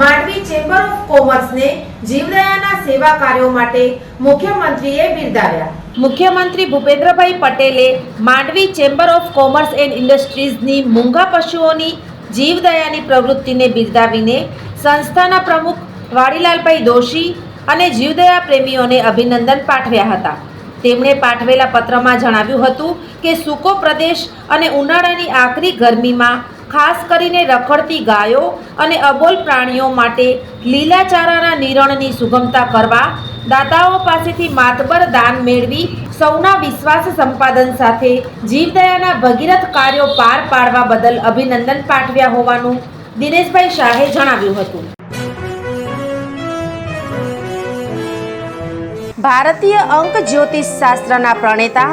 Mandvi chamber of કોમર્સને જીવદયાના સેવા કાર્યો માટે મુખ્યમંત્રીએ બિરદાવ્યા. મુખ્યમંત્રી ભૂપેન્દ્રભાઈ પટેલે Mandvi chamber of commerce and ઇન્ડસ્ટ્રીઝની મૂંગા પશુઓની જીવદયાની પ્રવૃત્તિને બિરદાવીને સંસ્થાના પ્રમુખ વાડીલાલભાઈ દોશી અને જીવદયા પ્રેમીઓને અભિનંદન પાઠવ્યા હતા. તેમણે પાઠવેલા પત્રમાં જણાવ્યું હતું કે સૂકો પ્રદેશ અને ઉનાળાની આકરી ગરમીમાં ખાસ કરીને રખડતી ગાયો અને અબોલ પ્રાણીઓ માટે લીલાચારાના નિરણની સુગમતા કરવા, દાતાઓ પાસેથી માતબર દાન મેળવી, સૌના વિશ્વાસ સંપાદન સાથે જીવદયાના ભગીરથ કાર્યો પાર પાડવા બદલ અભિનંદન પાઠવ્યા હોવાનું દિનેશભાઈ શાહે જણાવ્યું હતું. ભારતીય અંક જ્યોતિષ શાસ્ત્રના પ્રણેતા